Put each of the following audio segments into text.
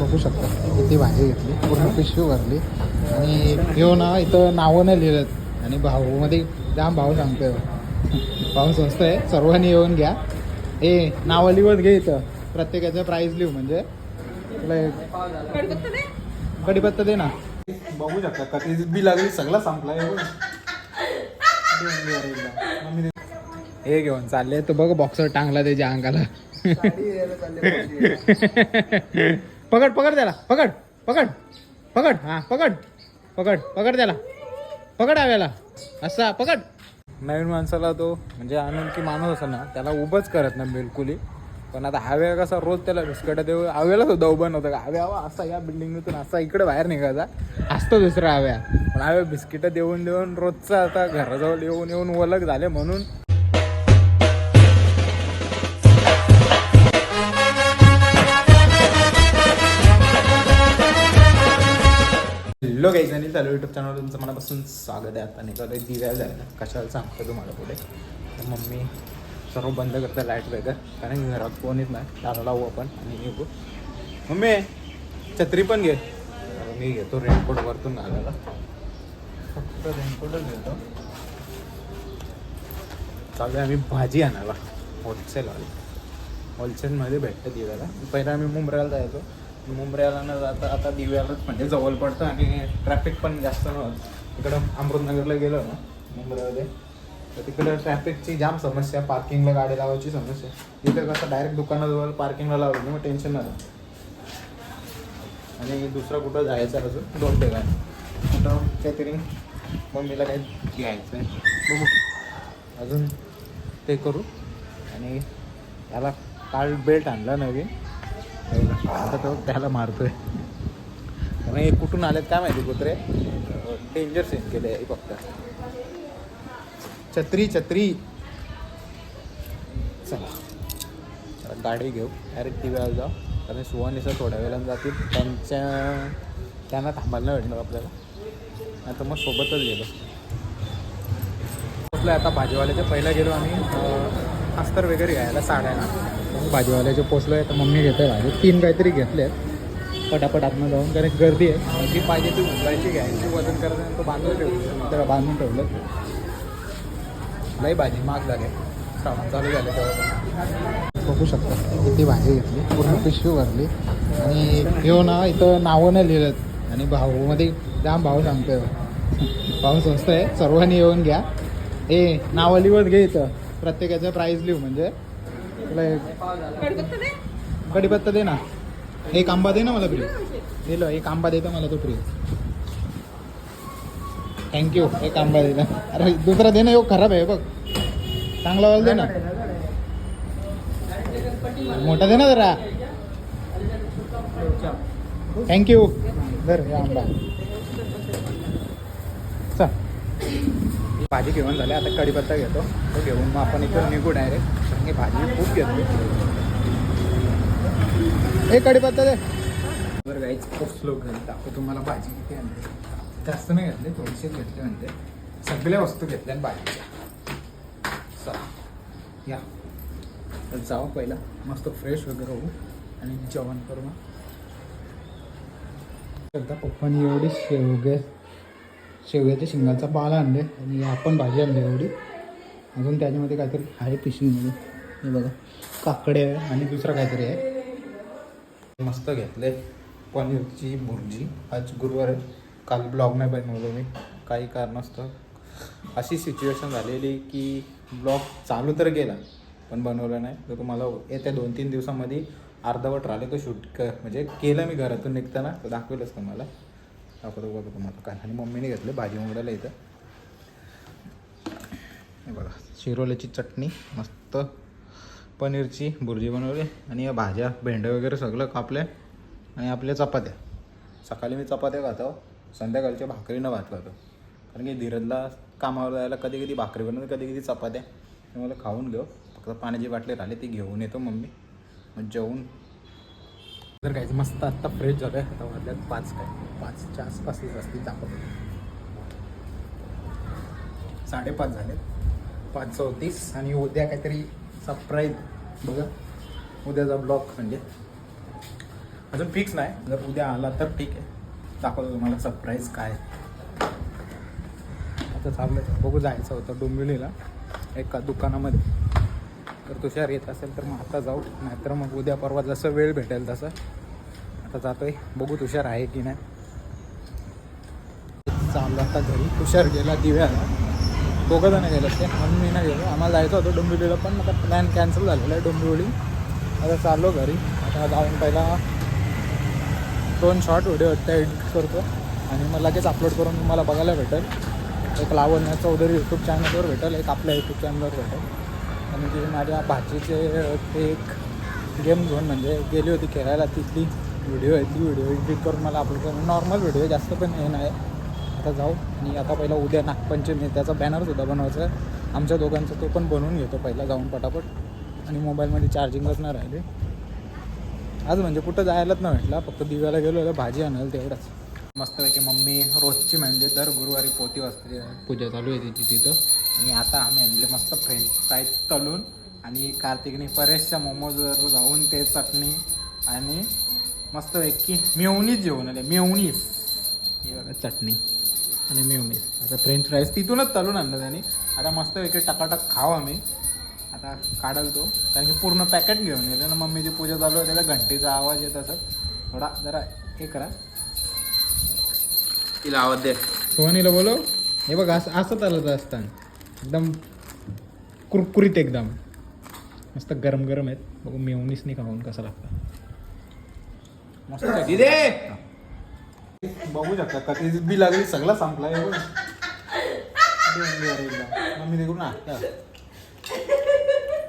बघू शकता. किती भाजी घेतली. पूर्ण पिशवी भरली. आणि ह्यो ना इथं नावं नाही लिहिलं आणि भाऊमध्ये जाम भाऊ सांगतोय. भाऊ स्वस्त आहे. सर्वांनी येऊन घ्या. ए नावं लिहत घे इथं. प्रत्येकाचं प्राईज लिहू. म्हणजे तुला एक कढीपत्ता दे ना. बघू शकता. कधी बी लागली सगळं संपला हे घेऊन चालले. तर बघ बॉक्सर टांगला त्याच्या अंगाला. पकड पकड त्याला. पकड पकड पकड. हा पकड पकड पकड त्याला. पकड हव्याला असा पकड. नवीन माणसाला तो म्हणजे अनोळखी माणूस असा ना त्याला उभंच करत ना बिलकुलही. पण आता हव्या कसा रोज त्याला बिस्कट देऊ हव्याला सुद्धा उभं नव्हतं. का हव्या हवा असा या बिल्डिंगमधून असा इकडे बाहेर निघायचा. असतो दुसरा हव्या. पण हव्या बिस्किट देऊन देऊन रोजचा आता घराजवळ येऊन येऊन ओलख झाले म्हणून हॅलो गाईज अनिल चालू युट्यूब चॅनल तुमचं मनापासून स्वागत आहे. आता निघालं दिव्या जायला. कशाला सांगतो तुम्हाला पुढे? तर मम्मी सर्व बंद करतं लाइट वगैरे कारण घरात कोण येत नाही. दादा लावू आपण आणि निघू. मम्मी छत्री पण घे. मी घेतो रेनकोट वरतून घालायला फक्त रेनकोटच घेतो. चालू आहे आम्ही भाजी आणायला. होलसेलवाली होलसेलमध्ये भेटतं दिव्याला. पहिला आम्ही मुंब्राला जायचो. मुंबऱ्याला न जाता आता दिव्यालाच म्हणजे जवळ पडतं आणि ट्रॅफिक पण जास्त नव्हतं. इकडं अमृतनगरला गेलो ना मुंबऱ्यामध्ये तर तिकडं ट्रॅफिकची जाम समस्या पार्किंगला गाडी लावायची समस्या. इथं कसं डायरेक्ट दुकानाजवळ पार्किंगला लावलं मग टेन्शन नव्हतं आणि दुसरं कुठं जायचं आहे अजून? दोन काय कुठं काहीतरी मम्मीला काही घ्यायचं आहे बघू. अजून ते करू. आणि याला काल बेल्ट आणला नवीन. आता तो त्याला मारतोय. कारण हे कुठून आलेत काय माहिती कुत्रे? डेंजर सेन केले आहे फक्त. छत्री छत्री. चला. चला गाडी घेऊ. डायरेक्ट टी व्हीला जाऊ. कारण सुवानीसर थोड्या वेळानं जातील. त्यांच्या त्यांना थांबायला भेटणार आपल्याला. आता तर मग सोबतच गेलो. पोचलो आता भाजीवाल्याच्या पहिला गेलो आम्ही. अस्तर वगैरे घ्यायला साड्यांना. मग भाजीवाल्याचे पोचलो आहे तर मम्मी घेते भाजी. तीन काहीतरी घेतले आहेत पटापट आतनं जाऊन कारण गर्दी आहे. जी पाहिजे ती उचलायची घ्यायची. वजन करायचं तो बांधून ठेवलं त्याला बांधून ठेवलं. लई भाजी महाग झाले श्रावण चालू झाले तेव्हा. बघू शकता किती भाजी घेतली. पूर्ण पिशवी भरली. आणि घेऊ हो ना इथं नावं नाही लिहिलं आणि भाऊमध्ये जाम भाऊ सांगतोय. भाऊ स्वस्त आहे. सर्वांनी येऊन घ्या. ए नावं लिहत घे इथं. प्रत्येकाचं प्राईज लिहू म्हणजे. तुला एक कढीपत्ता दे. ना. एक आंबा दे ना मला फ्री दिलं एक आंबा देतो मला तो फ्री थँक्यू एक आंबा दिला. अरे दुसरा दे ना यो खराब आहे बघ. चांगला वाला दे ना. मोठा दे ना जरा. थँक्यू हे आंबा. चल. भाजी घेऊन झाली. आता कढीपत्ता घेतो. तो घेऊन मग आपण इथून निघू डायरेक्ट कारण की भाजी खूप घेतो हे कढीपत्ता दे. बरं गाईच खूप स्लो घरी दाखव तुम्हाला भाजी किती आणते जास्त नाही घेतले थोडीशीच घेतली म्हणते. सगळ्या वस्तू घेतल्या आणि भाजीच्या. चला. या. तर जाऊ पहिला. मस्त फ्रेश वगैरे होऊ. आणि जेवण करू मग. एकदा पप्पानी एवढी शेवगे शेवग्याच्या शिंगाचा पाला आणले आणि आपण भाजी आणली एवढी. अजून त्याच्यामध्ये काहीतरी आहे पिशवीमध्ये हे बघा काकडे आहे आणि दुसरं काहीतरी आहे. मस्त घेतले पनीरची भुर्जी. आज गुरुवार आहे. काल ब्लॉग नाही बनवलो मी. काही कारणास्तव. अशी सिच्युएशन झालेली की ब्लॉग चालू तर गेला पण बनवलं नाही. तर तुम्हाला येत्या दोन तीन दिवसामध्ये अर्धवट राहिले तो शूट क म्हणजे केलं मी घरातून निघताना. तर दाखवेलच तुम्हाला. दाखवतो बघा तुम्हाला काय आणि मम्मीने घेतलं भाजी मोडायला इथं. हे बघा शिरोल्याची चटणी मस्त पनीरची भुर्जी बनवली आणि या भाज्या भेंड्या वगैरे सगळं कापले आणि आपल्या चपात्या. सकाळी मी चपात्या खातो संध्याकाळच्या भाकरीनं भात खातो. कारण की धीरजला कामावर जायला कधी कधी भाकरी बनवते कधी कधी चपात्या. मला खाऊन घेऊ फक्त पाण्याची बाटली राहिली ती घेऊन येतो मम्मी. मग जेवून जर काय मस्त आत्ता फ्रेश झालं आहे आता वाजल्यात पाच काय? पाचच्या आसपासच असतील दाखवतो साडेपाच झाले. पाच चौतीस आणि उद्या काहीतरी सरप्राईज बघा. उद्याचा ब्लॉग म्हणजे. अजून फिक्स नाही. जर उद्या आला तर ठीक आहे. दाखवतो तुम्हाला सरप्राईज काय. आता चाललं बघू जायचं होतं डोंबिवलीला एका दुकानामध्ये. तर तुषार येत असेल तर मग आता जाऊ. नाहीतर मग उद्या परवा जसं वेळ भेटेल तसं. आता जातोय. बघू तुषार आहे की नाही. चाललं आता घरी. तुषार गेला दिव्याला. दोघं जण गेलं ते. म्हणून मी नाही गेलो. आम्हाला जायचं होतं डोंबिवलीला पण आता प्लॅन कॅन्सल झालेला आहे डोंबिवली. आता चाललो घरी. आता जाऊन पहिला दोन शॉर्ट व्हिडिओ त्या एडिट करतो. आणि मग लगेच अपलोड करून तुम्हाला बघायला भेटेल. एक लावण्या चौधरी यूट्यूब चॅनलवर भेटेल. एक आपल्या यूट्यूब चॅनलवर भेटेल. म्हणजे माझ्या भाचीचे ते एक गेम झोन म्हणजे गेली होती खेळायला. तिथली व्हिडिओ आहे ती व्हिडिओ एडिट करून मला अपलोड करून. नॉर्मल व्हिडिओ जास्त पण हे नाही. आता जाऊ. आणि आता पहिला उद्या नागपंचमी त्याचा बॅनरसुद्धा बनवायचा आहे. आमच्या दोघांचा तो पण बनवून घेतो पहिला जाऊन पटापट. आणि मोबाईलमध्ये चार्जिंगच नाही राहिले. आज म्हणजे कुठं जायलाच नाही भेटला फक्त दिव्याला गेलो भाजी आणायला तेवढंच. मस्तपैकी मम्मी रोजची म्हणजे दर गुरुवारी पोती वाजते. पूजा चालू आहे तिची तिथं. आणि आता आम्ही आणले मस्त फ्रेंच फ्राईज तळून. आणि कार्तिकने परेशच्या मोमोजवर जाऊन ते चटणी आणि मस्तपैकी मेवणीच जेवण आले. मेवणीच ही बघा. चटणी आणि मेवणीज आता फ्रेंच फ्राईज तिथूनच तळून आणलं त्याने. आता मस्तपैकी टकाटक खाऊ आम्ही. आता काढल तो. कारण की पूर्ण पॅकेट घेऊन गेले ना. मम्मीची पूजा चालू आहे त्याला घंटीचा आवाज येत असत थोडा जरा हे करा. तिला आवाज दे. सोनीला बोलो हे बघ असं असं चालत असतं. एकदम कुरकुरीत एकदम. मस्त गरम गरम आहेत. बघू मेवणीस नाही खाऊन कसं लागतं. मस्त बघू शकता का ती बी लागली सगळा संपला हे बघ. मम्मी तिकडून आता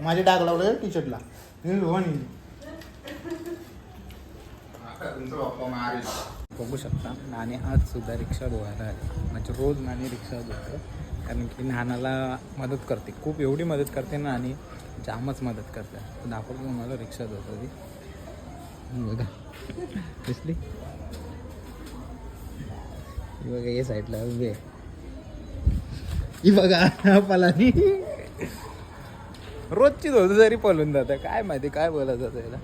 माझे डाग लावले टी शर्टला बघू शकता नाणे आज सुद्धा रिक्षा धुवायला आले. म्हणजे रोज नाणे रिक्षा धुतो. कारण की नानाला मदत करते. खूप एवढी मदत करते ना आणि जामच मदत करते. दाखवतो तुम्हाला रिक्षा देतो ती. बघा. दिसली? बघा या साईडला उभे ही बघा पलानी. रोजची धोत जरी पळून जातं काय माहिती काय बोलत जातं याला.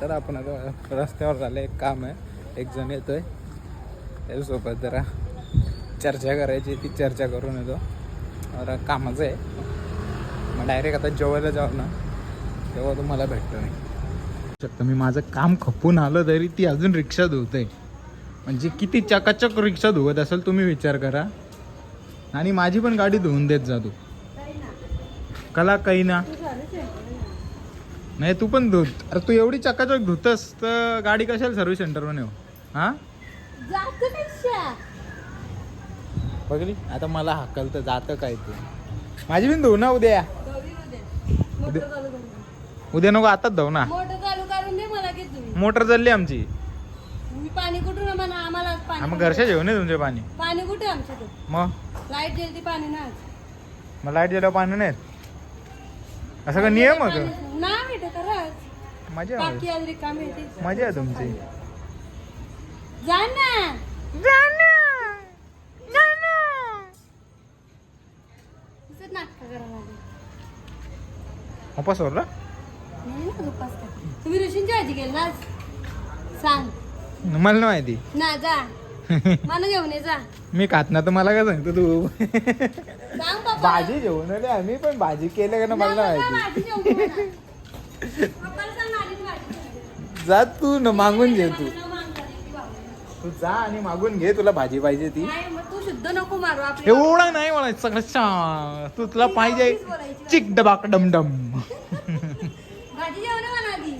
चला आपण आता रस्त्यावर झालं एक काम आहे. एक जण येतोय. त्याच्यासोबत जरा चर्चा करायची ती चर्चा करून येतो. जरा कामाचं आहे मग डायरेक्ट आता जेवायला जाऊ ना तेव्हा तुम्हाला भेटतो नाही. शकता मी माझं काम खपून आलं तरी ती अजून रिक्षा धुवते म्हणजे किती चकाचक रिक्षा धुवत असेल तुम्ही विचार करा. आणि माझी पण गाडी धुवून देत जा तू. कला काही ना. नाही तू पण धुत. अरे तू एवढी चकाचक धुतस तर गाडी कशाला सर्व्हिस सेंटरवर नेऊ? हा? बघली? आता मला हाकल तर जातं काय ते? माझी पण धुव ना उद्या. उद्या नको आताच धाव ना. मोटर चालू करून दे मला की तुम्ही. मोटर चालली आमची. मी पाणी कुठून म्हणा आम्हाला हा, पाणी मग घरच्या जेवण आहे तुमचे पाणी. पाणी कुठे आमच्याकडे मग? लाइट गेली ती पाणी ना मग लाइट गेल्यावर पाणी नाही असं का नियम होत ना भेटत खरंच मजा बाकी आज रिकामी येते मजा आहे तुमची. जा ना. वापस वर नाही ना उपास करते. तुम्ही ऋषींची ना आज? सांग. मला नाही माहिती. ना जा. मला घेऊन ये जा. मी खात ना तर मला काय सांगतो तू? सांग भाजी जेवण आले आम्ही पण भाजी केलं का ना मला नाही माहिती. जा. तू न मागून घे तू. ती जा आणि मागून घे तुला भाजी पाहिजे ती. तू शुद्ध नको मारू आपली एवढा नाही मला सगळं शा तू तुला पाहिजे चिक डबाक डमडम भाजी जेवण म्हणा आधी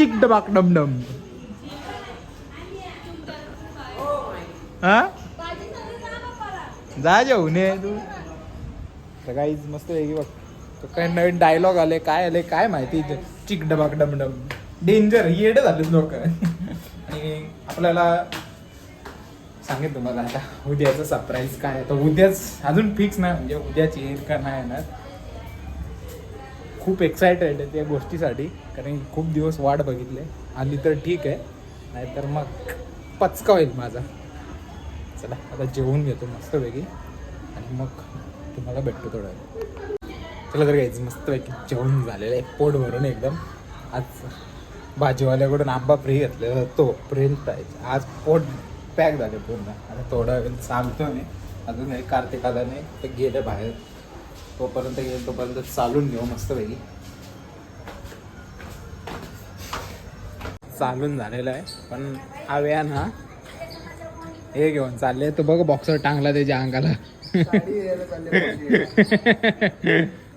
चिक डबाक डमडम. हा? जा पप्पाला जा ये तू. तर काहीच मस्त वेगळी बघ. तो काही नवीन डायलॉग आले काय आले काय माहिती? चिक डबाक डमडम. डेंजर येड झाले लोक. आणि आपल्याला सांगेन तुम्हाला आता उद्याचं सरप्राईज काय? तर उद्याच अजून फिक्स नाही म्हणजे उद्याच येईल का नाही येणार. खूप एक्सायटेड आहे त्या गोष्टीसाठी. कारण खूप दिवस वाट बघितले. आली तर ठीक आहे. नाहीतर मग पचका होईल माझा. चला आता जेवून घेतो मस्तपैकी. आणि मग तुम्हाला भेटतो थोडं वेळ. चला तर घ्यायचं मस्तपैकी जेवण झालेलं आहे. पोट भरून एकदम. आज भाजीवाल्याकडून आंबा फ्री घेतलेला. तो फ्रेंच आहे. आज पोट पॅक झाले पूर्ण. आता थोडा वेळ सांगतो मी. अजून हे कार्तिक आला नाही ते गेलं बाहेर. तोपर्यंत येईल तोपर्यंत चालून घेऊ मस्तपैकी. चालून झालेलं आहे पण आव्या ना. हे घेऊन चालले. तो बघ बॉक्सर टांगला त्याच्या अंगाला.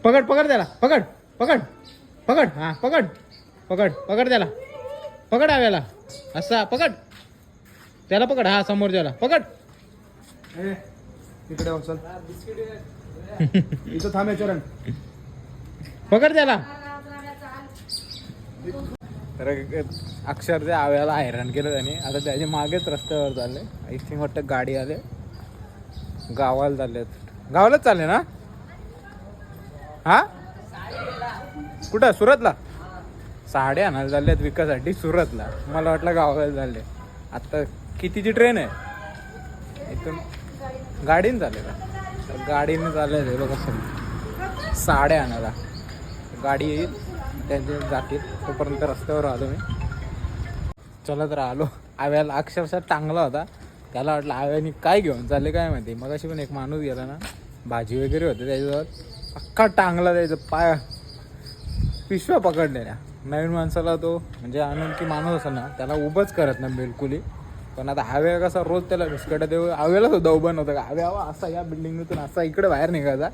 पकड पकड त्याला. पकड पकड पकड. हा पकड पकड पकड त्याला. पकड आव्याला असा पकड. त्याला पकड. हा समोर त्याला पकड तिकडे इथं थांब चरण. पकड त्याला. तर अक्षर त्या आव्याला हैराण केलं त्याने. आता त्याच्या मागेच रस्त्यावर चालले. आय थिंक वाटतं गाडी आले. गावाला चालले गावालाच चालले ना? हा? कुठं? सुरतला? साड्या आणायला चालल्यात विकासाठी सुरतला. मला वाटलं गावाला चालले. आता कितीची ट्रेन आहे? इथून गाडीने चालले का? गाडीने चालले आहे बघा समोर. साड्या आणायला. गाडी येईल त्यांचे जातील तोपर्यंत रस्त्यावर आलो मी. चला तर आलो. आव्याला अक्षरशः चांगला होता. त्याला वाटलं आव्याने काय घेऊन चालले काय माहिती? मग अशी पण एक माणूस गेला ना. भाजी वगैरे होते त्याच्याजवळ. अख्खा टांगला त्याचं पाय. पिशव्या पकडलेल्या. नवीन माणसाला तो म्हणजे अनोळखी माणूस असा ना त्याला उभंच करत ना बिलकुलही. पण आता हव्या कसा रोज त्याला बिस्किट देऊ. हव्याला सुद्धा उभं नव्हतं. का हव्या हवा असा या बिल्डिंगमधून असा इकडे बाहेर निघायचा.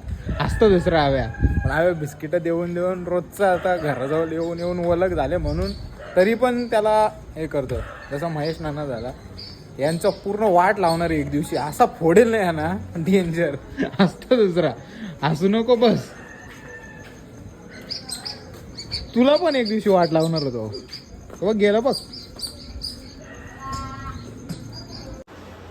असतो दुसरा हव्या पण हव्या बिस्किट देऊन देऊन रोजचा आता घराजवळ येऊन येऊन ओलख झाले म्हणून तरी पण त्याला हे करतो. जसं महेश नाना झाला. यांचा पूर्ण वाट लावणार आहे एक दिवशी. असा फोडेल नाही ना. डेंजर असतो दुसरा. हसू नको बस. तुला पण एक दिवशी वाट लावणार होतो. बघ गेला बघ.